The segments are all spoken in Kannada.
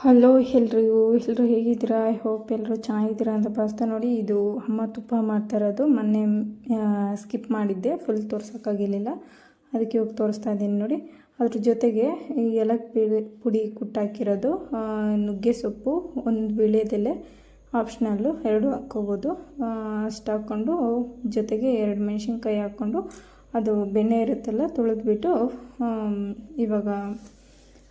ಹಲೋ ಎಲ್ರಿಗೂ ಎಲ್ಲರೂ ಹೇಗಿದ್ದೀರಾ? ಐ ಹೋಪ್ ಎಲ್ಲರೂ ಚೆನ್ನಾಗಿದ್ದೀರಾ ಅಂತ ಭಾವಿಸ್ತಾ ನೋಡಿ ಇದು ಅಮ್ಮ ತುಪ್ಪ ಮಾಡ್ತಾ ಇರೋದು. ಮೊನ್ನೆ ಸ್ಕಿಪ್ ಮಾಡಿದ್ದೆ ಫುಲ್ ತೋರ್ಸೋಕ್ಕಾಗಿರಲಿಲ್ಲ ಅದಕ್ಕೆ ಹೋಗಿ ತೋರಿಸ್ತಾ ಇದ್ದೀನಿ ನೋಡಿ. ಅದ್ರ ಜೊತೆಗೆ ಈ ಏಲಕ್ಕಿ ಪುಡಿ ಕುಟ್ಟಾಕಿರೋದು ಆ, ನುಗ್ಗೆ ಸೊಪ್ಪು ಒಂದು ವೀಳ್ಯದೆಲೆ ಆಪ್ಷನಲ್ಲು ಎರಡು ಹಾಕ್ಕೋಬೋದು. ಅಷ್ಟು ಹಾಕ್ಕೊಂಡು ಜೊತೆಗೆ ಎರಡು ಮೆಣಸಿನ್ಕಾಯಿ ಹಾಕ್ಕೊಂಡು ಅದು ಬೆಣ್ಣೆ ಇರುತ್ತಲ್ಲ ತೊಳೆದ್ಬಿಟ್ಟು ಇವಾಗ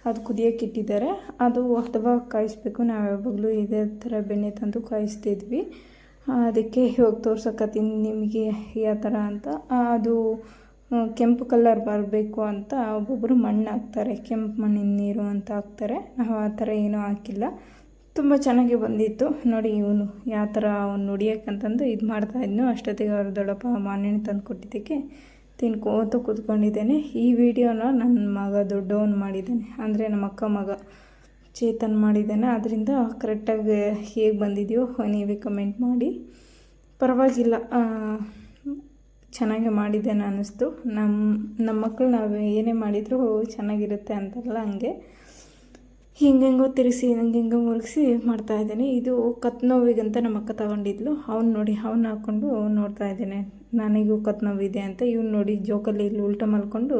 ಅದು ಕುದಿಯೋಕೆ ಇಟ್ಟಿದ್ದಾರೆ. ಅದು ಅಥವಾ ಕಾಯಿಸ್ಬೇಕು. ನಾವು ಯಾವಾಗಲೂ ಇದೇ ಥರ ಬೆಣ್ಣೆ ತಂದು ಕಾಯಿಸ್ತಿದ್ವಿ. ಅದಕ್ಕೆ ಇವಾಗ ತೋರ್ಸಕತ್ತೀನಿ ನಿಮಗೆ ಯಾವ ಥರ ಅಂತ. ಅದು ಕೆಂಪು ಕಲರ್ ಬರಬೇಕು ಅಂತ ಒಬ್ಬೊಬ್ಬರು ಮಣ್ಣು ಹಾಕ್ತಾರೆ. ಕೆಂಪು ಮಣ್ಣಿನ ನೀರು ಅಂತ ಹಾಕ್ತಾರೆ. ನಾವು ಆ ಥರ ಏನೂ ಹಾಕಿಲ್ಲ. ತುಂಬ ಚೆನ್ನಾಗಿ ಬಂದಿತ್ತು. ನೋಡಿ ಇವನು ಯಾವ ಥರ ಅವ್ನು ನುಡಿಯೋಕ್ಕಂತಂದು ಇದು ಮಾಡ್ತಾಯಿದ್ನು ಅಷ್ಟೊತ್ತಿಗೆ ಅವ್ರ ದೊಡ್ಡಪ್ಪ ಮಾನೆಣ್ಣೆ ತಂದು ಕೊಟ್ಟಿದ್ದಕ್ಕೆ ತಿನ್ಕೋತ ಕೂತ್ಕೊಂಡಿದ್ದೇನೆ. ಈ ವಿಡಿಯೋನ ನನ್ನ ಮಗ ದೊಡ್ಡವನು ಮಾಡಿದ್ದಾನೆ. ಅಂದರೆ ನಮ್ಮ ಅಕ್ಕ ಮಗ ಚೇತನ್ ಮಾಡಿದ್ದಾನೆ. ಅದರಿಂದ ಕರೆಕ್ಟಾಗಿ ಹೇಗೆ ಬಂದಿದೆಯೋ ನೀವೇ ಕಮೆಂಟ್ ಮಾಡಿ. ಪರವಾಗಿಲ್ಲ ಚೆನ್ನಾಗೆ ಮಾಡಿದ್ದೇನೆ ಅನ್ನಿಸ್ತು. ನಮ್ಮ ನಮ್ಮ ಮಕ್ಕಳು ನಾವು ಏನೇ ಮಾಡಿದರೂ ಚೆನ್ನಾಗಿರುತ್ತೆ ಅಂತಾರಲ್ಲ ಹಂಗೆ. ಹಿಂಗೆಂಗೋ ತಿರುಗಿಸಿ ಹಿಂಗೆಂಗೋ ಮುರುಗಿಸಿ ಮಾಡ್ತಾಯಿದ್ದೀನಿ ಇದು ಕತ್ ನೋವಿಗಂತ ನಮ್ಮ ಅಕ್ಕ ತಗೊಂಡಿದ್ಲು. ಅವ್ನು ನೋಡಿ, ಅವ್ನು ಹಾಕ್ಕೊಂಡು ನೋಡ್ತಾ ಇದ್ದೇನೆ. ನನಗೂ ಕತ್ ನೋವಿದೆ ಅಂತ ಇವ್ನು ನೋಡಿ ಜೋಕಲ್ಲಿ ಇಲ್ಲಿ ಉಲ್ಟ ಮಲ್ಕೊಂಡು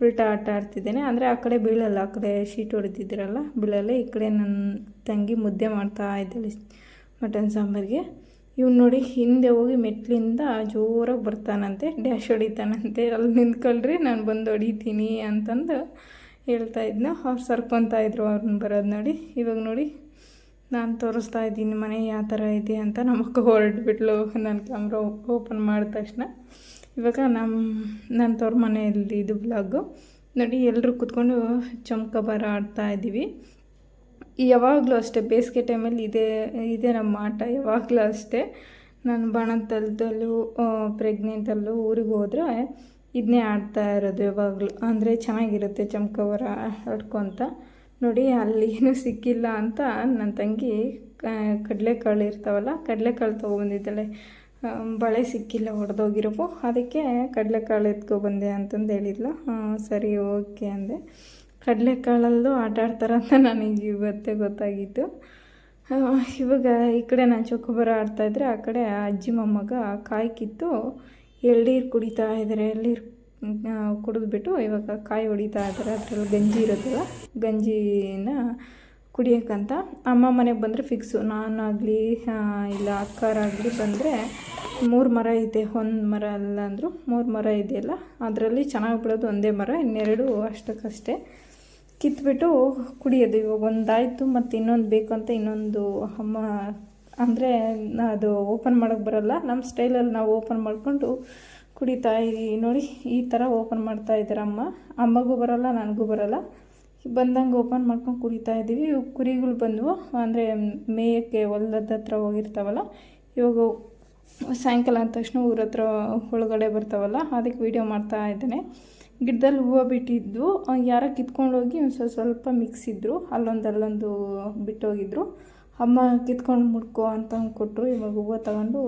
ಉಲ್ಟಾ ಆಟ ಆಡ್ತಿದ್ದೇನೆ. ಅಂದರೆ ಆ ಕಡೆ ಬೀಳಲ್ಲ, ಆ ಕಡೆ ಶೀಟ್ ಹೊಡೆದಿದ್ದೀರಲ್ಲ ಬೀಳಲ್ಲ. ಈ ಕಡೆ ನನ್ನ ತಂಗಿ ಮುದ್ದೆ ಮಾಡ್ತಾ ಇದ್ದಾಳೆ ಮಟನ್ ಸಾಂಬಾರಿಗೆ. ಇವ್ನು ನೋಡಿ ಹಿಂದೆ ಹೋಗಿ ಮೆಟ್ಲಿಂದ ಜೋರಾಗಿ ಬರ್ತಾನಂತೆ, ಡ್ಯಾಶ್ ಹೊಡಿತಾನಂತೆ. ಅಲ್ಲಿ ನಿಂತ್ಕೊಳ್ರಿ ನಾನು ಬಂದು ಹೊಡಿತೀನಿ ಅಂತಂದು ಹೇಳ್ತಾ ಇದ್ನ. ಅವ್ರು ಸರ್ಕೊತಾ ಇದ್ರು ಅವ್ರನ್ನ ಬರೋದು ನೋಡಿ. ಇವಾಗ ನೋಡಿ, ನಾನು ತೋರಿಸ್ತಾ ಇದ್ದೀನಿ ಮನೆ ಯಾವ ಥರ ಇದೆ ಅಂತ ನಮ್ಮಕ್ಕ ಹೊರಟುಬಿಟ್ಲು. ನನ್ನ ನಾನು ಕ್ಯಾಮ್ರಾ ಓಪನ್ ಮಾಡಿದ ತಕ್ಷಣ. ಇವಾಗ ನಮ್ಮ ನನ್ನ ತವ್ರ ಮನೆಯಲ್ಲಿ ಇದು ಬ್ಲಾಗು ನೋಡಿ ಎಲ್ಲರೂ ಕೂತ್ಕೊಂಡು ಚಮಕಬಾರ ಆಡ್ತಾ ಇದ್ದೀವಿ ಯಾವಾಗಲೂ ಅಷ್ಟೇ, ಬೇಸಿಗೆ ಟೈಮಲ್ಲಿ ಇದೇ ಇದೇ ನಮ್ಮ ಆಟ ಯಾವಾಗಲೂ ಅಷ್ಟೇ. ನಾನು ಬಣದಲ್ದಲ್ಲೂ ಪ್ರೆಗ್ನೆಂಟಲ್ಲೂ ಊರಿಗೆ ಹೋದರೆ ಇದನ್ನೇ ಆಡ್ತಾ ಇರೋದು ಯಾವಾಗಲೂ. ಅಂದರೆ ಚೆನ್ನಾಗಿರುತ್ತೆ ಚಮಕವರ ಆಡ್ಕೊತ ನೋಡಿ, ಅಲ್ಲಿ ಏನೂ ಸಿಕ್ಕಿಲ್ಲ ಅಂತ ನನ್ನ ತಂಗಿ ಕಡಲೆಕಾಳು ಇರ್ತಾವಲ್ಲ, ಕಡಲೆಕಾಳು ತೊಗೊಬಂದಿದ್ದಾಳೆ ಬಳೆ ಸಿಕ್ಕಿಲ್ಲ ಹೊಡೆದೋಗಿರೋವು ಅದಕ್ಕೆ ಕಡಲೆಕಾಳು ಎತ್ಕೊಬಂದೆ ಅಂತಂದು ಹೇಳಿದ್ಲು. ಸರಿ, ಓಕೆ ಅಂದೆ. ಕಡಲೆಕಾಳಲ್ಲೂ ಆಟ ಆಡ್ತಾರಂತ ನನಗೆ ಇವತ್ತೇ ಗೊತ್ತಾಗಿತ್ತು. ಇವಾಗ ಈ ಕಡೆ ನಾನು ಚೊಕೊಬರ ಆಡ್ತಾಯಿದ್ರೆ ಆ ಕಡೆ ಅಜ್ಜಿ ಮೊಮ್ಮಗ ಕಾಯಿ ಕಿತ್ತು. ಎಳ್ನೀರು ಕುಡಿತಾ ಇದ್ದಾರೆ ಎಳ್ನೀರು ಕುಡಿದ್ಬಿಟ್ಟು ಇವಾಗ ಕಾಯಿ ಹೊಡಿತಾ ಇದ್ದಾರೆ ಅದರಲ್ಲಿ ಗಂಜಿ ಇರೋದಿಲ್ಲ ಗಂಜಿನ ಕುಡಿಯೋಕ್ಕಂತ ಅಮ್ಮ ಮನೆಗೆ ಬಂದರೆ ಫಿಕ್ಸು ನಾನಾಗಲಿ ಇಲ್ಲ ಅಕ್ಕಾರಾಗಲಿ ಬಂದರೆ ಮೂರು ಮರ ಇದೆ ಒಂದು ಮರ ಅಲ್ಲ ಅಂದರು ಮೂರು ಮರ ಇದೆಯಲ್ಲ, ಅದರಲ್ಲಿ ಚೆನ್ನಾಗಿ ಬಿಡೋದು ಒಂದೇ ಮರ, ಇನ್ನೆರಡು ಅಷ್ಟಕ್ಕಷ್ಟೇ ಕಿತ್ಬಿಟ್ಟು ಕುಡಿಯೋದು. ಇವಾಗ ಒಂದಾಯಿತು, ಮತ್ತು ಇನ್ನೊಂದು ಬೇಕು ಅಂತ ಇನ್ನೊಂದು ಅಮ್ಮ ಅಂದರೆ ಅದು ಓಪನ್ ಮಾಡೋಕ್ಕೆ ಬರೋಲ್ಲ. ನಮ್ಮ ಸ್ಟೈಲಲ್ಲಿ ನಾವು ಓಪನ್ ಮಾಡಿಕೊಂಡು ಕುಡಿತಾ ಇದ್ದೀವಿ ನೋಡಿ. ಈ ಥರ ಓಪನ್ ಮಾಡ್ತಾ ಇದ್ದಾರೆ ಅಮ್ಮ. ಅಮ್ಮಗೂ ಬರೋಲ್ಲ, ನನಗೂ ಬರೋಲ್ಲ. ಬಂದಂಗೆ ಓಪನ್ ಮಾಡ್ಕೊಂಡು ಕುಡಿತಾ ಇದ್ದೀವಿ. ಇವು ಕುರಿಗಳು ಬಂದವು. ಅಂದರೆ ಮೇಯಕ್ಕೆ ಹೊಲದ ಹತ್ರ ಹೋಗಿರ್ತಾವಲ್ಲ, ಇವಾಗ ಸಾಯಂಕಾಲ ಅಂದ ತಕ್ಷಣ ಊರ ಹತ್ರ ಒಳಗಡೆ ಬರ್ತಾವಲ್ಲ, ಅದಕ್ಕೆ ವೀಡಿಯೋ ಮಾಡ್ತಾ ಇದ್ದೇನೆ. ಗಿಡದಲ್ಲಿ ಹೂವು ಬಿಟ್ಟಿದ್ದು ಯಾರೋ ಕಿತ್ಕೊಂಡೋಗಿ ಒಂದು ಸ್ವಲ್ಪ ಸ್ವಲ್ಪ ಮಿಕ್ಸ್ ಇದ್ದರು ಅಲ್ಲೊಂದು ಅಲ್ಲೊಂದು ಬಿಟ್ಟೋಗಿದ್ರು. ಅಮ್ಮ ಕಿತ್ಕೊಂಡು ಮುಡ್ಕೊ ಅಂತ ಕೊಟ್ಟರು ಇವಾಗ ಹೂವು ತಗೊಂಡು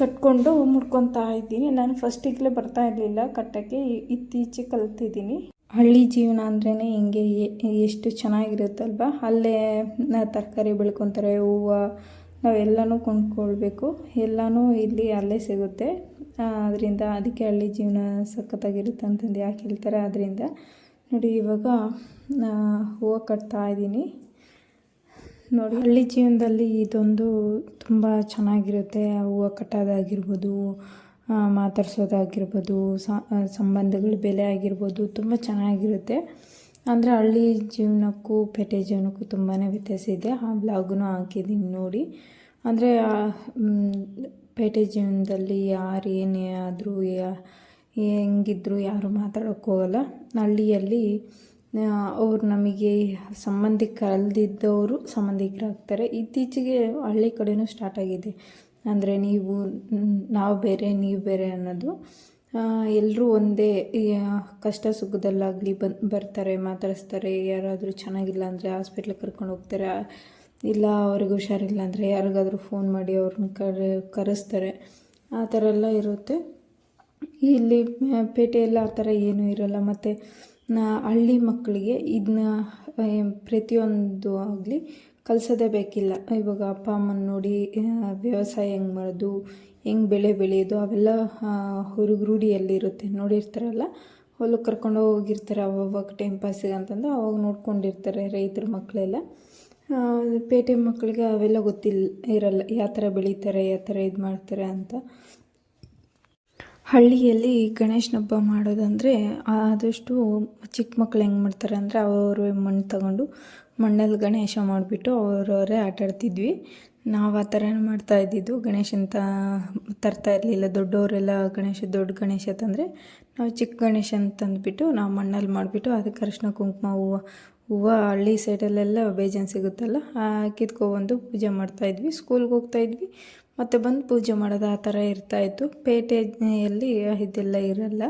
ಕಟ್ಕೊಂಡು ಮುಡ್ಕೊತಾ ಇದ್ದೀನಿ. ನಾನು ಫಸ್ಟಿಗಲೇ ಬರ್ತಾ ಇರಲಿಲ್ಲ ಕಟ್ಟೋಕ್ಕೆ ಇತ್ತೀಚೆಗೆ ಕಲ್ತಿದ್ದೀನಿ. ಹಳ್ಳಿ ಜೀವನ ಅಂದ್ರೇ ಹಿಂಗೆ ಎಷ್ಟು ಚೆನ್ನಾಗಿರುತ್ತಲ್ವ? ಅಲ್ಲೇ ತರಕಾರಿ ಬೆಳ್ಕೊತಾರೆ, ಹೂವು, ನಾವೆಲ್ಲನೂ ಕೊಂಡ್ಕೊಳ್ಬೇಕು. ಎಲ್ಲನೂ ಇಲ್ಲಿ ಅಲ್ಲೇ ಸಿಗುತ್ತೆ. ಅದರಿಂದ ಅದಕ್ಕೆ ಹಳ್ಳಿ ಜೀವನ ಸಖತ್ತಾಗಿರುತ್ತೆ ಅಂತಂದು ಯಾಕೆ ಹೇಳ್ತಾರೆ? ಅದರಿಂದ ನೋಡಿ ಇವಾಗ ಹೂವು ಕಟ್ತಾ ಇದ್ದೀನಿ. ನೋಡಿ, ಹಳ್ಳಿ ಜೀವನದಲ್ಲಿ ಇದೊಂದು ತುಂಬ ಚೆನ್ನಾಗಿರುತ್ತೆ. ಹೂವು ಕಟ್ಟೋದಾಗಿರ್ಬೋದು ಮಾತಾಡ್ಸೋದಾಗಿರ್ಬೋದು ಸಂಬಂಧಗಳ ಬೆಲೆ ಆಗಿರ್ಬೋದು, ತುಂಬ ಚೆನ್ನಾಗಿರುತ್ತೆ. ಅಂದರೆ ಹಳ್ಳಿ ಜೀವನಕ್ಕೂ, ಪೇಟೆ ಜೀವನಕ್ಕೂ ತುಂಬಾ ವ್ಯತ್ಯಾಸ ಇದೆ. ಆ ಬ್ಲಾಗನ್ನು ಹಾಕಿದ್ದೀನಿ ನೋಡಿ. ಅಂದರೆ ಪೇಟೆ ಜೀವನದಲ್ಲಿ ಯಾರು ಏನೇ ಆದರೂ ಹೆಂಗಿದ್ರು ಯಾರು ಮಾತಾಡೋಕ್ಕೋಗಲ್ಲ ಹಳ್ಳಿಯಲ್ಲಿ ಅವ್ರು ನಮಗೆ ಸಂಬಂಧಿಕರಲ್ದಿದ್ದವರು ಸಂಬಂಧಿಕರಾಗ್ತಾರೆ. ಇತ್ತೀಚೆಗೆ ಹಳ್ಳಿ ಕಡೆಯೂ ಸ್ಟಾರ್ಟ್ ಆಗಿದೆ. ಅಂದರೆ ನೀವು, ನಾವು ಬೇರೆ, ನೀವು ಬೇರೆ ಅನ್ನೋದು. ಎಲ್ಲರೂ ಒಂದೇ ಕಷ್ಟ ಸುಖದಲ್ಲಾಗಲಿ ಬನ್ ಬರ್ತಾರೆ, ಮಾತಾಡಿಸ್ತಾರೆ. ಯಾರಾದರೂ ಚೆನ್ನಾಗಿಲ್ಲ ಅಂದರೆ ಹಾಸ್ಪಿಟ್ಲಿಗೆ ಕರ್ಕೊಂಡು ಹೋಗ್ತಾರೆ. ಇಲ್ಲ, ಅವ್ರಿಗೆ ಹುಷಾರಿಲ್ಲ ಅಂದರೆ ಯಾರಿಗಾದರೂ ಫೋನ್ ಮಾಡಿ ಅವ್ರನ್ನ ಕರೆ, ಕರೆಸ್ತಾರೆ. ಆ ಥರ ಎಲ್ಲ ಇರುತ್ತೆ. ಇಲ್ಲಿ ಪೇಟೆಯೆಲ್ಲ ಆ ಥರ ಏನೂ ಇರಲ್ಲ. ಮತ್ತು ಹಳ್ಳಿ ಮಕ್ಕಳಿಗೆ ಇದನ್ನ ಪ್ರತಿಯೊಂದು ಆಗಲಿ ಕಲಿಸೋದೇ ಬೇಕಿಲ್ಲ. ಇವಾಗ ಅಪ್ಪ ಅಮ್ಮನ ನೋಡಿ ವ್ಯವಸಾಯ ಹೆಂಗೆ ಮಾಡೋದು, ಹೆಂಗೆ ಬೆಳೆ ಬೆಳೆಯೋದು, ಅವೆಲ್ಲ ಹುರುಗ್ ರೂಢಿಯಲ್ಲಿರುತ್ತೆ. ನೋಡಿರ್ತಾರಲ್ಲ? ಹೊಲಕ್ಕೆ ಕರ್ಕೊಂಡು ಹೋಗಿರ್ತಾರೆ ಅವಾಗ ಟೈಮ್ ಪಾಸಿಗೆ ಅಂತಂದು ಅವಾಗ ನೋಡ್ಕೊಂಡಿರ್ತಾರೆ ರೈತರ ಮಕ್ಕಳೆಲ್ಲ. ಪೇಟೆ ಮಕ್ಕಳಿಗೆ ಅವೆಲ್ಲ ಗೊತ್ತಿಲ್ಲ ಇರಲ್ಲ, ಯಾವ ಥರ ಬೆಳೀತಾರೆ, ಯಾವ ಥರ ಇದು ಮಾಡ್ತಾರೆ ಅಂತ. ಹಳ್ಳಿಯಲ್ಲಿ ಗಣೇಶನ ಹಬ್ಬ ಮಾಡೋದಂದರೆ ಆದಷ್ಟು ಚಿಕ್ಕ ಮಕ್ಳು ಹೆಂಗೆ ಮಾಡ್ತಾರೆ ಅಂದರೆ ಅವರು ಮಣ್ಣು ತಗೊಂಡು ಮಣ್ಣಲ್ಲಿ ಗಣೇಶ ಮಾಡಿಬಿಟ್ಟು ಅವರವರೇ ಆಟಾಡ್ತಿದ್ವಿ ನಾವು ಆ ಥರನೇ ಮಾಡ್ತಾ ಇದ್ದಿದ್ದು. ಗಣೇಶ ಅಂತ ತರ್ತಾ ಇರಲಿಲ್ಲ. ದೊಡ್ಡವರೆಲ್ಲ ಗಣೇಶ, ದೊಡ್ಡ ಗಣೇಶ ತಂದರೆ ನಾವು ಚಿಕ್ಕ ಗಣೇಶ ತಂದುಬಿಟ್ಟು ನಾವು ಮಣ್ಣಲ್ಲಿ ಮಾಡಿಬಿಟ್ಟು ಅದಕ್ಕೆ ಅರಿಶಿನ, ಕುಂಕುಮ, ಹೂವು ಹೂವು ಹಳ್ಳಿ ಸೈಡಲ್ಲೆಲ್ಲ ಬೇಜಾನ್ ಸಿಗುತ್ತಲ್ಲ ಕಿತ್ಕೊಬಂದು ಪೂಜೆ ಮಾಡ್ತಾಯಿದ್ವಿ ಸ್ಕೂಲ್ಗೆ ಹೋಗ್ತಾಯಿದ್ವಿ ಮತ್ತು ಬಂದು ಪೂಜೆ ಮಾಡೋದು ಆ ಥರ ಇರ್ತಾಯಿತ್ತು ಪೇಟೆಯಲ್ಲಿ ಇದೆಲ್ಲ ಇರಲ್ಲ.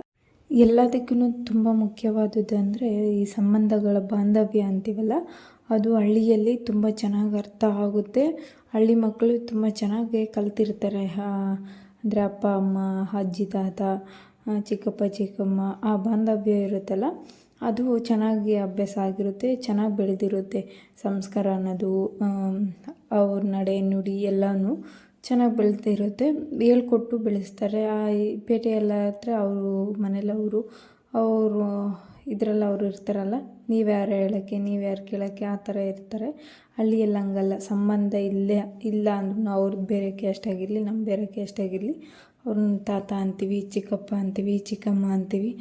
ಎಲ್ಲದಕ್ಕೂ ತುಂಬ ಮುಖ್ಯವಾದದ್ದು ಅಂದರೆ ಈ ಸಂಬಂಧಗಳ ಬಾಂಧವ್ಯ ಅಂತೀವಲ್ಲ, ಅದು ಹಳ್ಳಿಯಲ್ಲಿ ತುಂಬ ಚೆನ್ನಾಗಿ ಅರ್ಥ ಆಗುತ್ತೆ. ಹಳ್ಳಿ ಮಕ್ಕಳು ತುಂಬ ಚೆನ್ನಾಗಿ ಕಲ್ತಿರ್ತಾರೆ. ಅಂದರೆ ಅಪ್ಪ, ಅಮ್ಮ, ಅಜ್ಜಿ, ತಾತ ಚಿಕ್ಕಪ್ಪ, ಚಿಕ್ಕಮ್ಮ, ಆ ಬಾಂಧವ್ಯ ಇರುತ್ತಲ್ಲ, ಅದು ಚೆನ್ನಾಗಿ ಅಭ್ಯಾಸ ಆಗಿರುತ್ತೆ, ಚೆನ್ನಾಗಿ ಬೆಳೆದಿರುತ್ತೆ. ಸಂಸ್ಕಾರ ಅನ್ನೋದು ಅವ್ರ ನಡೆ ನುಡಿ ಎಲ್ಲನೂ ಚೆನ್ನಾಗಿ ಬೆಳೆದಿರುತ್ತೆ ಹೇಳ್ಕೊಟ್ಟು ಬೆಳೆಸ್ತಾರೆ. ಆ ಈ ಪೇಟೆಯಲ್ಲ ಹತ್ರ ಅವರು ಮನೇಲಿ ಅವರು ಅವರು ಇದರಲ್ಲಿ ಅವರು ಇರ್ತಾರಲ್ಲ, ನೀವು ಯಾರು ಹೇಳೋಕ್ಕೆ, ನೀವು ಯಾರು ಕೇಳೋಕ್ಕೆ ಆ ಥರ ಇರ್ತಾರೆ. ಹಳ್ಳಿಯಲ್ಲಿ ಹಂಗಲ್ಲ. ಸಂಬಂಧ ಇಲ್ಲೇ, ಇಲ್ಲ ಅಂದ್ರೂ ಅವ್ರದ್ದು ಬೇರೆ ಕ್ಯಾಸ್ಟ್ ಆಗಿರಲಿ ನಮ್ಮ ಬೇರೆ ಕ್ಯಾಸ್ಟ್ ಆಗಿರಲಿ ಅವ್ರನ್ನ ತಾತ ಅಂತೀವಿ, ಚಿಕ್ಕಪ್ಪ ಅಂತೀವಿ, ಚಿಕ್ಕಮ್ಮ ಅಂತೀವಿ.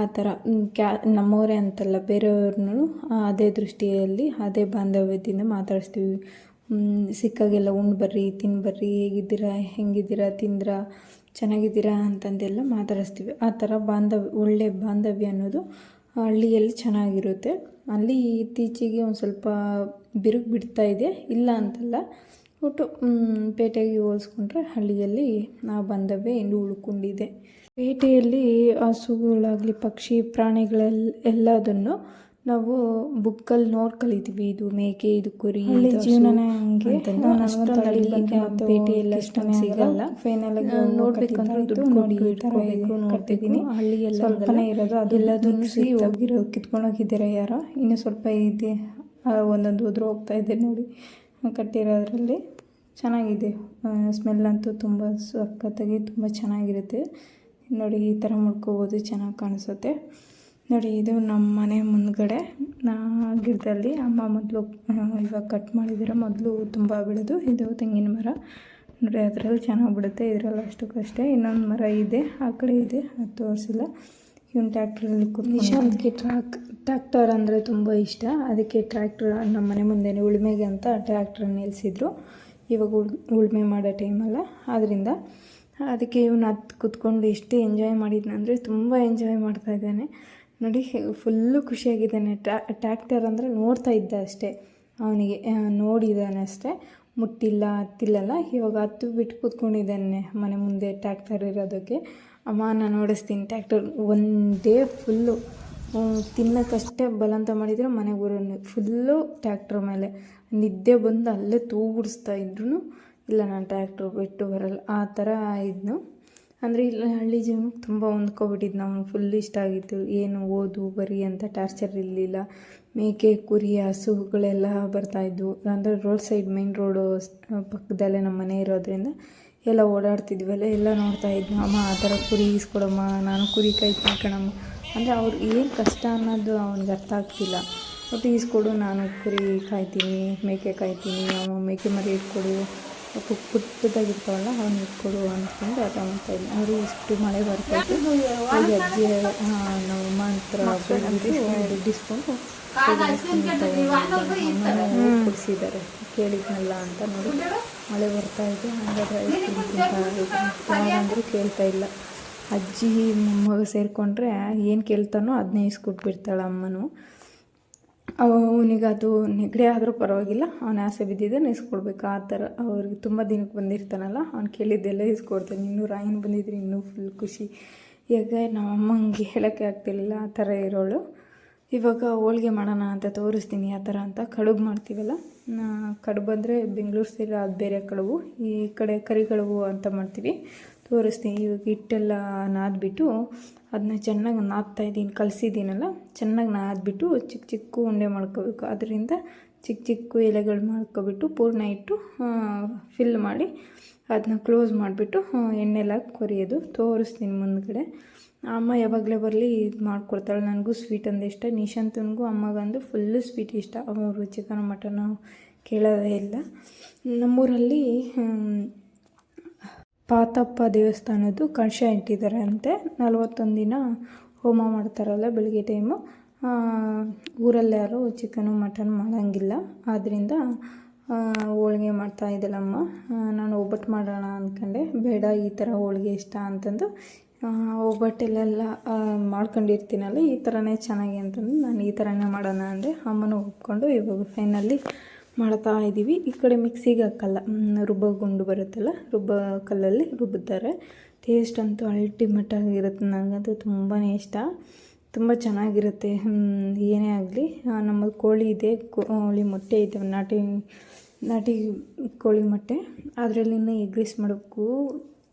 ಆ ಥರ. ಕ್ಯಾ, ನಮ್ಮವರೇ ಅಂತಲ್ಲ, ಬೇರೆಯವ್ರನ್ನೂ ಅದೇ ದೃಷ್ಟಿಯಲ್ಲಿ, ಅದೇ ಬಾಂಧವ್ಯದಿಂದ ಮಾತಾಡಿಸ್ತೀವಿ. ಸಿಕ್ಕಾಗೆಲ್ಲ ಉಂಡು ಬರ್ರಿ ತಿನ್ನು ಬರ್ರಿ, ಹೇಗಿದ್ದೀರಾ, ಹೆಂಗಿದ್ದೀರಾ, ತಿಂದ್ರಾ, ಚೆನ್ನಾಗಿದ್ದೀರಾ ಅಂತಂದೆಲ್ಲ ಮಾತಾಡಿಸ್ತೀವಿ. ಆ ಥರ ಬಾಂಧವ್ಯ, ಒಳ್ಳೆ ಬಾಂಧವ್ಯ ಅನ್ನೋದು ಹಳ್ಳಿಯಲ್ಲಿ ಚೆನ್ನಾಗಿರುತ್ತೆ. ಅಲ್ಲಿ ಇತ್ತೀಚೆಗೆ ಒಂದು ಸ್ವಲ್ಪ ಬಿರುಕು ಬಿಡ್ತಾ ಇದೆ, ಇಲ್ಲ ಅಂತಲ್ಲ. ಒಟ್ಟು ಪೇಟೆಗೆ ಹೋಲಿಸ್ಕೊಂಡ್ರೆ ಹಳ್ಳಿಯಲ್ಲಿ ಆ ಬಾಂಧವ್ಯ ಇನ್ನೂ ಉಳ್ಕೊಂಡಿದೆ. ಪೇಟೆಯಲ್ಲಿ ಹಸುಗಳಾಗಲಿ, ಪಕ್ಷಿ ಪ್ರಾಣಿಗಳೆಲ್ಲ ಎಲ್ಲದನ್ನು ನಾವು ಬುಕ್ಕಲ್ಲಿ ನೋಡಿ ಕಲಿತೀವಿ ಇದು ಮೇಕೆ ಇದು ಕುರಿ ಜೀವನನೇ ಹಂಗೆ. ಹೋಗಕ್ಕೆ ಅಷ್ಟೊಂದು ಇಷ್ಟನೇ ಸಿಗಲ್ಲ. ಹೋಗೋ ನೋಡ್ಬೇಕಂದ್ರೆ ದುಡ್ಡು ನೋಡಿ ಈ ಇಟ್ಕೋಬೇಕು ನೋಡ್ತಿದ್ದೀನಿ. ಹಳ್ಳಿಯಲ್ಲಿ ಸ್ವಲ್ಪನೇ ಇರೋದು ಅದು ಎಲ್ಲದನ್ನು ಮಿಕ್ಸಿ ಸಿಗ್ತವೆ. ಹೋಗಿರೋ ಕಿತ್ಕೊಂಡು ಹೋಗಿದ್ದೀರಾ ಯಾರೋ. ಇನ್ನು ಸ್ವಲ್ಪ ಇದೆ. ಒಂದೊಂದು ಉದ್ರು ಹೋಗ್ತಾ ಇದೆ ನೋಡಿ. ಕಟ್ಟಿರೋದ್ರಲ್ಲಿ ಚೆನ್ನಾಗಿದೆ. ಸ್ಮೆಲ್ ಅಂತೂ ತುಂಬ ಸಖತ್ತಾಗಿ ತುಂಬ ಚೆನ್ನಾಗಿರುತ್ತೆ. ನೋಡಿ ಈ ಥರ ಮಾಡ್ಕೋಬೋದು ಚೆನ್ನಾಗಿ ಕಾಣಿಸುತ್ತೆ. ನೋಡಿ ಇದು ನಮ್ಮ ಮನೆ ಮುಂದ್ಗಡೆ. ನಾ ಗಿಡದಲ್ಲಿ ಅಮ್ಮ ಮೊದಲು ಇವಾಗ ಕಟ್ ಮಾಡಿದ್ದೀರ ಮೊದಲು ತುಂಬ ಬಿಡೋದು ಇದು ತೆಂಗಿನ ಮರ. ನೋಡಿ ಅದರಲ್ಲಿ ಚೆನ್ನಾಗಿ ಬಿಡುತ್ತೆ ಇದರಲ್ಲಿ ಅಷ್ಟಕ್ಕಷ್ಟೇ ಇನ್ನೊಂದು ಮರ ಇದೆ ಆ ಕಡೆ ಇದೆ ಅದು ತೋರಿಸಿಲ್ಲ. ಇವನು ಟ್ಯಾಕ್ಟ್ರಲ್ಲಿ ನಿಶಾಂತ್ಗೆ ಟ್ರಾಕ್ ಟ್ರ್ಯಾಕ್ಟರ್ ಅಂದರೆ ತುಂಬ ಇಷ್ಟ. ಅದಕ್ಕೆ ಟ್ರ್ಯಾಕ್ಟರ್ ನಮ್ಮ ಮನೆ ಮುಂದೆನೇ ಉಳುಮೆಗೆ ಅಂತ ಟ್ರ್ಯಾಕ್ಟರ್ ನಿಲ್ಲಿಸಿದ್ರು ಇವಾಗ ಉಳ್ ಉಳುಮೆ ಮಾಡೋ ಟೈಮಲ್ಲ ಆದ್ದರಿಂದ ಅದಕ್ಕೆ ಇವನು ಹತ್ತು ಕೂತ್ಕೊಂಡು ಎಷ್ಟು ಎಂಜಾಯ್ ಮಾಡಿದ್ನಂದರೆ ತುಂಬ ಎಂಜಾಯ್ ಮಾಡ್ತಾ ಇದ್ದಾನೆ. ನೋಡಿ ಫುಲ್ಲು ಖುಷಿಯಾಗಿದ್ದಾನೆ ಟ್ರ್ಯಾಕ್ಟರ್ ಅಂದರೆ ನೋಡ್ತಾ ಇದ್ದ ಅಷ್ಟೇ. ಅವನಿಗೆ ನೋಡಿದ್ದಾನೆ ಅಷ್ಟೇ. ಮುಟ್ಟಿಲ್ಲ, ಹತ್ತಿಲ್ಲಲ್ಲ. ಇವಾಗ ಹತ್ತು ಬಿಟ್ಟು ಕೂತ್ಕೊಂಡಿದ್ದಾನೆ ಮನೆ ಮುಂದೆ ಟ್ಯಾಕ್ಟರ್ ಇರೋದಕ್ಕೆ. ಅಮ್ಮ, ನಾನು ಓಡಿಸ್ತೀನಿ. ಟ್ರ್ಯಾಕ್ಟರ್ ಒನ್ ಡೇ ಫುಲ್ಲು ತಿನ್ನೋಕ್ಕಷ್ಟೇ ಬಲಂತ ಮಾಡಿದರೆ ಮನೆಗೆ ಬರೋನು ಫುಲ್ಲು ಟ್ಯಾಕ್ಟ್ರ್ ಮೇಲೆ. ನಿದ್ದೆ ಬಂದು ಅಲ್ಲೇ ತೂಗುಡಿಸ್ತಾ ಇದ್ರು ಇಲ್ಲ, ನಾನು ಟ್ರ್ಯಾಕ್ಟ್ರ್ ಬಿಟ್ಟು ಬರಲ್ಲ. ಆ ಥರ ಇದ್ನು. ಅಂದರೆ ಇಲ್ಲಿ ಹಳ್ಳಿ ಜೀವನಕ್ಕೆ ತುಂಬ ಹೊಂದ್ಕೊಬಿಟ್ಟಿದ್ದು ನಾವು ಫುಲ್ ಇಷ್ಟ ಆಗಿತ್ತು ಏನು ಓದು, ಬರಿ ಅಂತ ಟಾರ್ಚರ್ ಇರಲಿಲ್ಲ. ಮೇಕೆ, ಕುರಿ ಹಸುಗಳೆಲ್ಲ ಬರ್ತಾಯಿದ್ವು ಅಂದರೆ ರೋಡ್ ಸೈಡ್ ಮೇನ್ ರೋಡು ಪಕ್ಕದಲ್ಲೇ ನಮ್ಮ ಮನೆ ಇರೋದ್ರಿಂದ ಎಲ್ಲ ಓಡಾಡ್ತಿದ್ವಲ್ಲ ಎಲ್ಲ ನೋಡ್ತಾ ಇದ್ವಿ. ಅಮ್ಮ, ಆ ಥರ ಕುರಿ ಈಸ್ಕೊಡಮ್ಮ, ನಾನು ಕುರಿ ಕೈ ಕಣಮ್ಮ ಅಂದರೆ ಅವ್ರು ಏನು ಕಷ್ಟ ಅನ್ನೋದು ಅವ್ನಿಗೆ ಅರ್ಥ ಆಗ್ತಿಲ್ಲ. ಒಟ್ಟು ಈಸ್ಕೊಡು, ನಾನು ಕುರಿ ಕಾಯ್ತೀನಿ, ಮೇಕೆ ಕಾಯ್ತೀನಿ ಅಮ್ಮ ಮೇಕೆ ಮರಿ ಇಟ್ಕೊಡು ಪುಟ್ಟ ಪುಟ್ಟದಾಗಿರ್ತಾವಲ್ಲ ಅವ್ನು ಇಟ್ಕೊಡು ಅಂದ್ಕೊಂಡು ಆಟ ಮಾಡ್ತಾ ಇದ್ದೆ ಅವರು ಇಷ್ಟು ಮಳೆ ಬರ್ತೈತೆ. ಅವ್ರಿಗೆ ಅಜ್ಜಿ ನಮ್ಮ ಬೆಳೆದು ದುಡ್ಡಿಸ್ಕೊಂಡು ಕುಡಿಸಿದ್ದಾರೆ. ಕೇಳಿದ್ನಲ್ಲ ಅಂತ ನೋಡಿ. ಮಳೆ ಬರ್ತಾ ಇದೆ. ಹಾಗಾದ್ರೆ ಐಸ್ ಕ್ರೀಮ್ ತಿಂತಾ ಯಾರಂದರೂ ಕೇಳ್ತಾ ಇಲ್ಲ. ಅಜ್ಜಿ ಮೊಮ್ಮಗ ಸೇರಿಕೊಂಡ್ರೆ ಏನು ಕೇಳ್ತಾನೋ ಅದನ್ನೇ ಇಸ್ಕೊಟ್ಬಿಡ್ತಾಳೆ ಅಮ್ಮನು. ಅವನಿಗೆ ಅದು ನೆಗಡಿ ಆದರೂ ಪರವಾಗಿಲ್ಲ, ಅವನ ಆಸೆ ಬಿದ್ದಿದ್ದು ಇಸ್ಕೊಡ್ಬೇಕು ಆ ಥರ ಅವ್ರಿಗೆ ತುಂಬ ದಿನಕ್ಕೆ ಬಂದಿರ್ತಾನಲ್ಲ, ಅವ್ನು ಕೇಳಿದ್ದೆಲ್ಲ ಇಸ್ಕೊಡ್ತಾನೆ ಇನ್ನೂ ರಾಯನ್ ಬಂದಿದ್ರೆ ಇನ್ನೂ ಫುಲ್ ಖುಷಿ. ಈಗ ನಮ್ಮಮ್ಮಂಗೆ ಹೇಳೋಕ್ಕೆ ಆಗ್ತಿರಲಿಲ್ಲ, ಆ ಥರ ಇರೋಳು. ಇವಾಗ ಹೋಳಿಗೆ ಮಾಡೋಣ ಅಂತ ತೋರಿಸ್ತೀನಿ, ಆ ಥರ ಅಂತ ಕಡುಬು ಮಾಡ್ತೀವಲ್ಲ? ಕಡುಬು ಅಂದರೆ ಬೆಂಗಳೂರು ಸೈಡ್ ಅದು ಬೇರೆ ಕಡುಬು. ಈ ಕಡೆ ಕರಿ ಕಡುಬು ಅಂತ ಮಾಡ್ತೀವಿ. ತೋರಿಸ್ತೀನಿ. ಇವಾಗ ಹಿಟ್ಟೆಲ್ಲ ನಾದ್ಬಿಟ್ಟು ಅದನ್ನ ಚೆನ್ನಾಗಿ ನಾದ್ತಾ ಇದ್ದೀನಿ, ಕಲಸಿದ್ದೀನಲ್ಲ, ಚೆನ್ನಾಗಿ ನಾದ್ಬಿಟ್ಟು ಚಿಕ್ಕ ಚಿಕ್ಕ ಉಂಡೆ ಮಾಡ್ಕೋಬೇಕು. ಅದರಿಂದ ಚಿಕ್ಕ ಚಿಕ್ಕ ಎಲೆಗಳು ಮಾಡ್ಕೊಬಿಟ್ಟು ಪೂರ್ಣ ಇಟ್ಟು ಫಿಲ್ ಮಾಡಿ ಅದನ್ನ ಕ್ಲೋಸ್ ಮಾಡಿಬಿಟ್ಟು ಎಣ್ಣೆಲ್ಲ ಕೊರಿಯೋದು. ತೋರಿಸ್ತೀನಿ ಮುಂದ್ಗಡೆ. ಅಮ್ಮ ಯಾವಾಗಲೇ ಬರಲಿ ಇದು ಮಾಡ್ಕೊಡ್ತಾಳೆ. ನನಗೂ ಸ್ವೀಟ್ ಅಂದ್ರೆ ಇಷ್ಟ. ನಿಶಾಂತನಿಗೂ ಅಮ್ಮಗಂದು ಫುಲ್ಲು ಸ್ವೀಟ್ ಇಷ್ಟ. ಅವರು ಚಿಕನ್ ಮಟನು ಕೇಳೋದೇ ಇಲ್ಲ. ನಮ್ಮೂರಲ್ಲಿ ಪಾತಪ್ಪ ದೇವಸ್ಥಾನದ್ದು ಕಳಶ ಇಟ್ಟಿದ್ದಾರೆ ಅಂತೆ ನಲ್ವತ್ತೊಂದು ದಿನ ಹೋಮ ಮಾಡ್ತಾರಲ್ಲ ಬೆಳಗ್ಗೆ ಟೈಮು ಊರಲ್ಲಿ ಯಾರು ಚಿಕನು ಮಟನ್ ಮಾಡೋಂಗಿಲ್ಲ. ಆದ್ದರಿಂದ ಹೋಳಿಗೆ ಮಾಡ್ತಾ ಇದ್ದಳಮ್ಮ. ನಾನು ಒಬ್ಬಟ್ಟು ಮಾಡೋಣ ಅಂದ್ಕೊಂಡೆ ಬೇಡ ಈ ಥರ ಹೋಳಿಗೆ ಇಷ್ಟ ಅಂತಂದು. ಆ, ಒಬ್ಬಟ್ಟೆಲ್ಲ ಆ, ಮಾಡ್ಕೊಂಡಿರ್ತೀನಲ್ಲ ಈ ಥರನೇ ಚೆನ್ನಾಗಿ ಅಂತಂದು ನಾನು ಈ ಥರನೇ ಮಾಡೋಣ ಅಂದೆ. ಅಮ್ಮನೂ ಒಪ್ಕೊಂಡು ಇವಾಗ ಫೈನಲ್ಲಿ ಮಾಡ್ತಾ ಇದ್ದೀವಿ. ಈ ಕಡೆ ಮಿಕ್ಸಿಗೆ ಹಾಕಲ್ಲ. ಮ್, ರುಬ್ಬೋ ಗುಂಡು ಬರುತ್ತಲ್ಲ ರುಬ್ಬ ಕಲ್ಲಲ್ಲಿ ರುಬ್ಬುತ್ತಾರೆ ಟೇಸ್ಟ್ ಅಂತೂ ಅಲ್ಟಿಮೇಟ್ ಆಗಿರುತ್ತೆ ನನಗಂತೂ ತುಂಬಾ ಇಷ್ಟ. ತುಂಬ ಚೆನ್ನಾಗಿರುತ್ತೆ. ಏನೇ ಆಗಲಿ ನಮ್ಮ ಕೋಳಿ ಇದೆ ಕೋಳಿ ಮೊಟ್ಟೆ ಇದೆ ನಾಟಿ ನಾಟಿ ಕೋಳಿ ಮೊಟ್ಟೆ. ಅದರಲ್ಲಿ ಇನ್ನೂ ಎಗ್ ರೈಸ್ ಮಾಡಬೇಕು.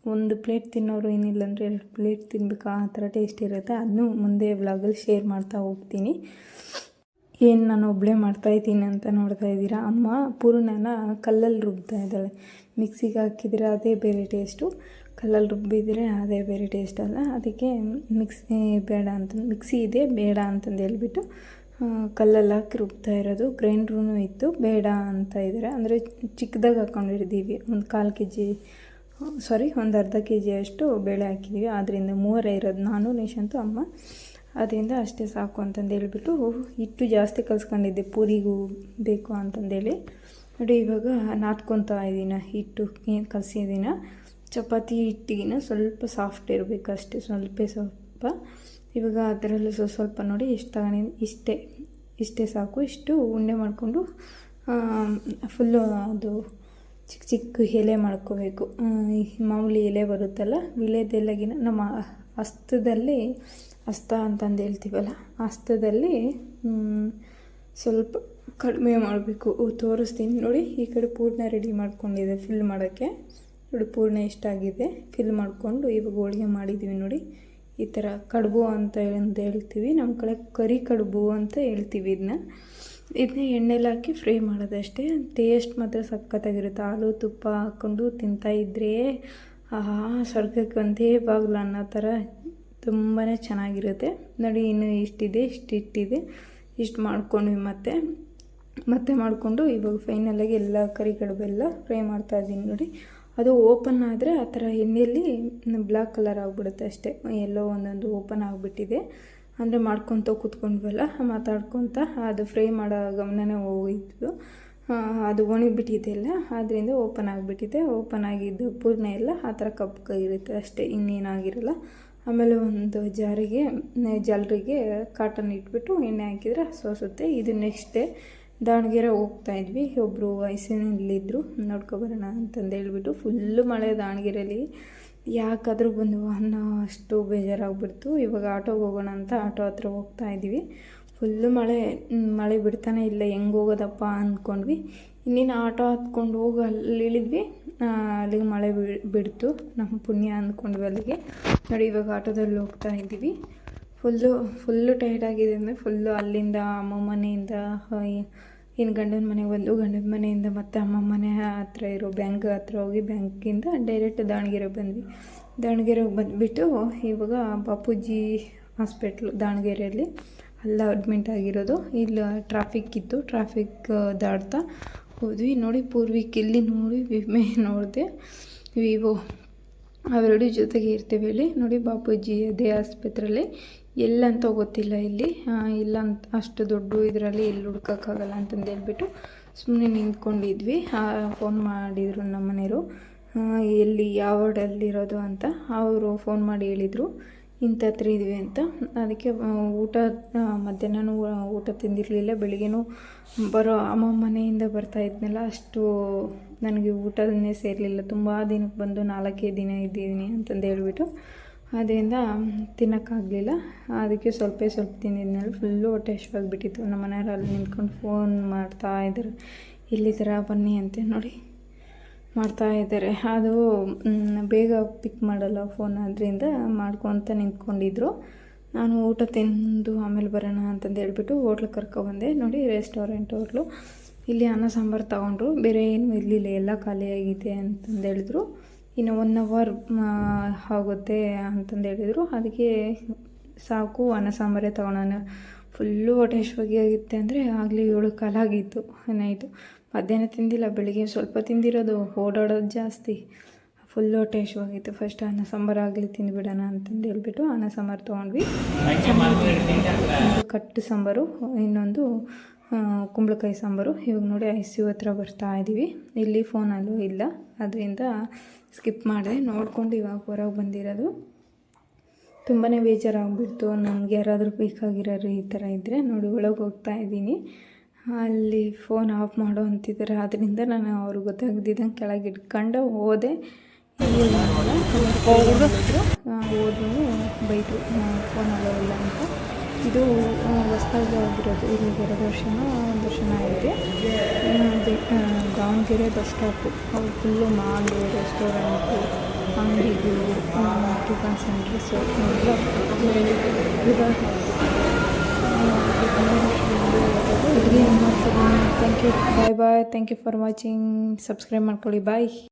ಒಂದು ಪ್ಲೇಟ್ ತಿನ್ನೋರು ಏನಿಲ್ಲ ಅಂದರೆ ಎರಡು ಪ್ಲೇಟ್ ತಿನ್ಬೇಕು. ಆ ಥರ ಟೇಸ್ಟ್ ಇರುತ್ತೆ. ಅದನ್ನು ಮುಂದೆ ವ್ಲಾಗಲ್ಲಿ ಶೇರ್ ಮಾಡ್ತಾ ಹೋಗ್ತೀನಿ. ಏನು ನಾನು ಒಬ್ಬಳೇ ಮಾಡ್ತಾಯಿದ್ದೀನಿ ಅಂತ ನೋಡ್ತಾ ಇದ್ದೀರಾ? ಅಮ್ಮ, ಪೂರ್ಣನ ಕಲ್ಲಲ್ಲಿ ರುಬ್ತಾ ಇದ್ದಾಳೆ. ಮಿಕ್ಸಿಗೆ ಹಾಕಿದರೆ ಅದೇ ಬೇರೆ ಟೇಸ್ಟು, ಕಲ್ಲಲ್ಲಿ ರುಬ್ಬಿದರೆ ಅದೇ ಬೇರೆ ಟೇಸ್ಟ್ ಅಲ್ಲ. ಅದಕ್ಕೆ ಮಿಕ್ಸಿ ಬೇಡ ಅಂತ, ಮಿಕ್ಸಿ ಇದೆ, ಬೇಡ ಅಂತಂದು ಹೇಳ್ಬಿಟ್ಟು ಕಲ್ಲಲ್ಲಿ ಹಾಕಿ ರುಬ್ತಾ ಇರೋದು. ಗ್ರೈಂಡ್ರೂ ಇತ್ತು, ಬೇಡ ಅಂತ ಇದ್ದಾರೆ. ಅಂದರೆ ಚಿಕ್ಕದಾಗಿ ಹಾಕ್ಕೊಂಡಿದ್ದೀವಿ ಒಂದು ಕಾಲು ಕೆ ಜಿ ಸಾರಿ ಒಂದು ಅರ್ಧ ಕೆ ಜಿಯಷ್ಟು ಬೇಳೆ ಹಾಕಿದ್ದೀವಿ. ಆದ್ದರಿಂದ ಮೂವರೇ ಇರೋದು. ನಾನು ನಿಶಾಂತು ಅಮ್ಮ. ಅದರಿಂದ ಅಷ್ಟೇ ಸಾಕು ಅಂತಂದು ಹೇಳ್ಬಿಟ್ಟು ಹಿಟ್ಟು ಜಾಸ್ತಿ ಕಲ್ಸ್ಕೊಂಡಿದ್ದೆ. ಪೂರಿಗೂ ಬೇಕು ಅಂತಂದೇಳಿ. ನೋಡಿ, ಇವಾಗ ನಾದ್ಕೊತಾ ಇದ್ದೀನ ಹಿಟ್ಟು, ಏನು ಕಲಸಿದ್ದೀನ ಚಪಾತಿ ಹಿಟ್ಟಿಗಿನ ಸ್ವಲ್ಪ ಸಾಫ್ಟ್ ಇರಬೇಕು ಅಷ್ಟೇ, ಸ್ವಲ್ಪ ಸ್ವಲ್ಪ. ಇವಾಗ ಅದರಲ್ಲೂ ಸ್ವಲ್ಪ ಸ್ವಲ್ಪ ನೋಡಿ ಎಷ್ಟು ತಗೊಂಡಿದ್ದೀನಿ ಇಷ್ಟೇ ಇಷ್ಟೇ ಸಾಕು. ಇಷ್ಟು ಉಂಡೆ ಮಾಡಿಕೊಂಡು ಫುಲ್ಲು ಅದು ಚಿಕ್ಕ ಚಿಕ್ಕ ಎಲೆ ಮಾಡ್ಕೋಬೇಕು. ಮಾಮೂಲಿ ಎಲೆ ಬರುತ್ತಲ್ಲ ವಿಳೆದೆಲ್ಲಗಿನ ನಮ್ಮ ಹಸ್ತದಲ್ಲಿ ಹಸ್ತ ಅಂತಂದು ಹೇಳ್ತೀವಲ್ಲ ಹಸ್ತದಲ್ಲಿ ಸ್ವಲ್ಪ ಕಡಿಮೆ ಮಾಡಬೇಕು. ತೋರಿಸ್ತೀನಿ. ನೋಡಿ, ಈ ಕಡೆ ಪೂರ್ಣ ರೆಡಿ ಮಾಡ್ಕೊಂಡಿದೆ ಫಿಲ್ ಮಾಡೋಕ್ಕೆ. ನೋಡಿ, ಪೂರ್ಣ ಇಷ್ಟ ಆಗಿದೆ. ಫಿಲ್ ಮಾಡಿಕೊಂಡು ಇವಾಗ ಹೋಳಿಗೆ ಮಾಡಿದ್ದೀವಿ ನೋಡಿ. ಈ ಥರ ಕಡುಬು ಅಂತ ಹೇಳಿ ಅಂತ ಹೇಳ್ತೀವಿ. ನಮ್ಮ ಕಡೆ ಕರಿ ಕಡುಬು ಅಂತ ಹೇಳ್ತೀವಿ ಇದನ್ನ. ಇದನ್ನ ಎಣ್ಣೆಲಿ ಹಾಕಿ ಫ್ರೈ ಮಾಡೋದಷ್ಟೇ. ಟೇಸ್ಟ್ ಮಾತ್ರ ಸಖತ್ತಾಗಿರುತ್ತೆ. ಹಾಲು, ತುಪ್ಪ ಹಾಕ್ಕೊಂಡು ತಿಂತಾಯಿದ್ರೆ ಆ ಸ್ವರ್ಗಕ್ಕೆ ಒಂದೇ ಬಾಗಿಲು ಅನ್ನೋ ಥರ ತುಂಬಾ ಚೆನ್ನಾಗಿರುತ್ತೆ. ನೋಡಿ, ಇನ್ನು ಇಷ್ಟಿದೆ ಇಷ್ಟು ಇಟ್ಟಿದೆ ಇಷ್ಟು ಮಾಡ್ಕೊಂಡ್ವಿ ಮತ್ತೆ ಮತ್ತೆ ಮಾಡಿಕೊಂಡು ಇವಾಗ ಫೈನಲಾಗಿ ಎಲ್ಲ ಕರಿ ಕಡುಬೆಲ್ಲ ಫ್ರೈ ಮಾಡ್ತಾ ಇದ್ದೀನಿ ನೋಡಿ. ಅದು ಓಪನ್ ಆದರೆ ಆ ಥರ ಎಣ್ಣೆಯಲ್ಲಿ ಬ್ಲ್ಯಾಕ್ ಕಲರ್ ಆಗಿಬಿಡುತ್ತೆ ಅಷ್ಟೇ. ಎಲ್ಲೋ ಒಂದೊಂದು ಓಪನ್ ಆಗಿಬಿಟ್ಟಿದೆ. ಅಂದರೆ ಮಾಡ್ಕೊತ ಕೂತ್ಕೊಂಡ್ವಲ್ಲ, ಮಾತಾಡ್ಕೊತ ಅದು ಫ್ರೈ ಮಾಡೋ ಗಮನನೇ ಹೋಗಿದ್ದು ಅದು ಒಣಗಿಬಿಟ್ಟಿದೆ ಎಲ್ಲ ಆದ್ದರಿಂದ ಓಪನ್ ಆಗಿಬಿಟ್ಟಿದೆ. ಓಪನ್ ಆಗಿದ್ದು ಪೂರ್ಣ ಎಲ್ಲ ಆ ಥರ ಇರುತ್ತೆ ಅಷ್ಟೇ, ಇನ್ನೇನಾಗಿರಲ್ಲ. ಆಮೇಲೆ ಒಂದು ಜಾರಿಗೆ ಜಲ್ರಿಗೆ ಕಾಟನ್ ಇಟ್ಬಿಟ್ಟು ಎಣ್ಣೆ ಹಾಕಿದರೆ ಸೋಸುತ್ತೆ. ಇದು ನೆಕ್ಸ್ಟ್ ಡೇ ದಾವಣಗೆರೆ ಹೋಗ್ತಾ ಇದ್ವಿ. ಒಬ್ಬರು ವಯಸ್ಸಿನಲ್ಲಿದ್ದರು ನೋಡ್ಕೊಬರೋಣ ಅಂತಂದು ಹೇಳ್ಬಿಟ್ಟು ಫುಲ್ಲು ಮಳೆ ದಾವಣಗೆರೆಯಲ್ಲಿ ಯಾಕಾದರೂ ಬಂದು ಅನ್ನೋ ಅಷ್ಟು ಬೇಜಾರಾಗ್ಬಿಡ್ತು. ಇವಾಗ ಆಟೋಗೆ ಹೋಗೋಣ ಅಂತ ಆಟೋ ಹತ್ರ ಹೋಗ್ತಾ ಇದ್ವಿ ಫುಲ್ಲು ಮಳೆ ಮಳೆ ಬಿಡ್ತಾನೆ ಇಲ್ಲ. ಹೆಂಗೆ ಹೋಗೋದಪ್ಪ ಅಂದ್ಕೊಂಡ್ವಿ ಇನ್ನೇನು ಆಟೋ ಹತ್ಕೊಂಡು ಹೋಗಿ ಅಲ್ಲಿ ಇಳಿದ್ವಿ ಅಲ್ಲಿಗೆ ಮಳೆ ಬಿಡ್ತು. ನಮ್ಮ ಪುಣ್ಯ ಅಂದ್ಕೊಂಡ್ವಿ ಅಲ್ಲಿಗೆ. ನೋಡಿ, ಇವಾಗ ಆಟೋದಲ್ಲಿ ಹೋಗ್ತಾ ಇದ್ದೀವಿ. ಫುಲ್ಲು ಫುಲ್ಲು ಟೈರ್ಡ್ ಆಗಿದೆ ಅಂದರೆ ಫುಲ್ಲು ಅಲ್ಲಿಂದ ಅಮ್ಮ ಮನೆಯಿಂದ ಏನು ಗಂಡನ ಮನೆಗೆ ಬಂದು ಗಂಡನ ಮನೆಯಿಂದ ಮತ್ತೆ ಅಮ್ಮ ಮನೆ ಹತ್ರ ಇರೋ ಬ್ಯಾಂಕ್ ಹತ್ರ ಹೋಗಿ ಬ್ಯಾಂಕಿಂದ ಡೈರೆಕ್ಟ್ ದಾವಣಗೆರೆಗೆ ಬಂದ್ವಿ. ದಾವಣಗೆರೆಗೆ ಬಂದುಬಿಟ್ಟು ಇವಾಗ ಬಾಪೂಜಿ ಹಾಸ್ಪಿಟ್ಲು ದಾವಣಗೆರೆಯಲ್ಲಿ. ಅಲ್ಲ ಅಡ್ಮಿಂಟ್ ಆಗಿರೋದು. ಇಲ್ಲಿ ಟ್ರಾಫಿಕ್ ಇತ್ತು. ಟ್ರಾಫಿಕ್ ದಾಟ್ತಾ ಹೋದ್ವಿ. ನೋಡಿ, ಪೂರ್ವಿಕ್ ಇಲ್ಲಿ ನೋಡಿ, ವಿಮೆ ನೋಡಿದೆ. ವಿವೋ ಅವೆರಡು ಜೊತೆಗೆ ಇರ್ತೇವೆ ಹೇಳಿ ನೋಡಿ, ಬಾಪೂಜಿ ಅದೇ ಆಸ್ಪತ್ರೆಯಲ್ಲಿ ಎಲ್ಲಂತ ಗೊತ್ತಿಲ್ಲ ಇಲ್ಲಿ. ಇಲ್ಲ ಅಂತ ಅಷ್ಟು ದೊಡ್ಡ ಇದರಲ್ಲಿ ಎಲ್ಲಿ ಹುಡ್ಕೋಕ್ಕಾಗಲ್ಲ ಅಂತಂದು ಹೇಳ್ಬಿಟ್ಟು ಸುಮ್ಮನೆ ನಿಂತ್ಕೊಂಡಿದ್ವಿ. ಫೋನ್ ಮಾಡಿದರು ನಮ್ಮ ಮನೆಯವರು ಎಲ್ಲಿ, ಯಾವ ವಾರ್ಡಲ್ಲಿರೋದು ಅಂತ. ಅವರು ಫೋನ್ ಮಾಡಿ ಹೇಳಿದರು. ಇಂಥ ಹತ್ರ ಇದ್ವಿ ಅಂತ. ಅದಕ್ಕೆ ಊಟ ಮಧ್ಯಾಹ್ನವೂ ಊಟ ತಿಂದಿರಲಿಲ್ಲ, ಬೆಳಿಗ್ಗೆನೂ ಬರೋ ಅಮ್ಮ ಮನೆಯಿಂದ ಬರ್ತಾ ಇದ್ನಲ್ಲ, ಅಷ್ಟು ನನಗೆ ಊಟನೇ ಸೇರಲಿಲ್ಲ. ತುಂಬ ದಿನಕ್ಕೆ ಬಂದು ನಾಲ್ಕೇ ದಿನ ಇದ್ದೀನಿ ಅಂತಂದು ಹೇಳಿಬಿಟ್ಟು, ಅದರಿಂದ ತಿನ್ನೋಕ್ಕಾಗಲಿಲ್ಲ. ಅದಕ್ಕೆ ಸ್ವಲ್ಪ ಸ್ವಲ್ಪ ತಿಂದಿದ್ಮೇಲೆ ಫುಲ್ಲು ಹೊಟ್ಟೆ ಹಶ್ವಾಗಿಬಿಟ್ಟಿತ್ತು ನಮ್ಮ ಮನೆಯವ್ರು ಅಲ್ಲಿ ನಿಂತ್ಕೊಂಡು ಫೋನ್ ಮಾಡ್ತಾ ಇದ್ರು ಇಲ್ಲಿ ಥರ ಬನ್ನಿ ಅಂತೆ ನೋಡಿ. ಮಾಡ್ತಾ ಇದ್ದಾರೆ. ಅದು ಬೇಗ ಪಿಕ್ ಮಾಡಲ್ಲ ಫೋನ್ ಆದ್ದರಿಂದ ಮಾಡ್ಕೊತ ನಿಂತ್ಕೊಂಡಿದ್ರು. ನಾನು ಊಟ ತಿಂದು ಆಮೇಲೆ ಬರೋಣ ಅಂತಂದು ಹೇಳ್ಬಿಟ್ಟು ಹೋಟ್ಲಿಗೆ ಕರ್ಕೊಬಂದೆ ನೋಡಿ ರೆಸ್ಟೋರೆಂಟ್ ಹೋಟ್ಲು. ಇಲ್ಲಿ ಅನ್ನ ಸಾಂಬಾರು ತಗೊಂಡ್ರು. ಬೇರೆ ಏನು ಇರಲಿಲ್ಲ. ಎಲ್ಲ ಖಾಲಿಯಾಗಿದೆ ಅಂತಂದು ಹೇಳಿದ್ರು. ಇನ್ನು ಒನ್ ಅವರ್ ಆಗುತ್ತೆ ಅಂತಂದು ಹೇಳಿದರು. ಅದಕ್ಕೆ ಸಾಕು, ಅನ್ನ ಸಾಂಬಾರೇ ತಗೊಳೋಣ ಫುಲ್ಲು ಹೊಟ್ಟೆ ಆಗಿತ್ತೆ ಅಂದರೆ ಆಗಲೇ ಏಳು ಕಾಲಾಗಿತ್ತು ನೈಟು. ಮಧ್ಯಾಹ್ನ ತಿಂದಿಲ್ಲ, ಬೆಳಿಗ್ಗೆ ಸ್ವಲ್ಪ ತಿಂದಿರೋದು, ಓಡಾಡೋದು ಜಾಸ್ತಿ. ಫುಲ್ ಹೊಟ್ಟೆ ಆಗಿತ್ತು ಫಸ್ಟ್ ಅನ್ನ ಸಾಂಬಾರು ಆಗಲಿ ತಿಂದುಬಿಡೋಣ ಅಂತಂದು ಹೇಳ್ಬಿಟ್ಟು ಅನ್ನ ಸಾಂಬಾರು ತೊಗೊಂಡ್ವಿ. ಕಟ್ಟು ಸಾಂಬಾರು, ಇನ್ನೊಂದು ಕುಂಬಳಕಾಯಿ ಸಾಂಬಾರು. ಇವಾಗ ನೋಡಿ ಐ ಸಿ ಹತ್ರ ಬರ್ತಾ ಇದ್ದೀವಿ ಇಲ್ಲಿ ಫೋನಲ್ಲೂ ಇಲ್ಲ. ಅದರಿಂದ ಸ್ಕಿಪ್ ಮಾಡಿದೆ. ನೋಡ್ಕೊಂಡು ಇವಾಗ ಹೊರಗೆ ಬಂದಿರೋದು. ತುಂಬಾ ಬೇಜಾರಾಗ್ಬಿಡ್ತು. ನಮ್ಗೆ ಯಾರಾದರೂ ಬೇಕಾಗಿರೋರು ಈ ಥರ ಇದ್ದರೆ ನೋಡಿ, ಒಳಗೆ ಹೋಗ್ತಾ ಇದ್ದೀನಿ ಅಲ್ಲಿ ಫೋನ್ ಆಫ್ ಮಾಡು ಅಂತಿದ್ದಾರೆ. ಆದ್ದರಿಂದ ನಾನು ಅವ್ರಿಗೆ ಗೊತ್ತಾಗ್ದಿದ್ದಂಗೆ ಕೆಳಗೆ ಇಟ್ಕೊಂಡು ಹೋದೆ. ಹೋದ್ರು ಬೈದು ಫೋನ್ ಆಗೋದಿಲ್ಲ ಅಂತ. ಇದು ಹೊಸ್ದಾಗಿ ಆಗಿರೋದು. ಇಲ್ಲಿ ದರ್ಶನ ಒಂದು ವರ್ಷನ ಆಗಿದೆ. ದಾವಣಗೆರೆ ಬಸ್ ಸ್ಟಾಪು ಅವ್ರು ಫುಲ್ಲು ಮಾಲು ರೆಸ್ಟೋರೆಂಟು ಅಂಗಡಿಗಳು ಟಿಫನ್ ಸೆಂಟರ್ಸು ಎಲ್ಲ thank you bye bye thank you for watching subscribe ಮಾಡ್ಕೊಳ್ಳಿ. ಬಾಯ್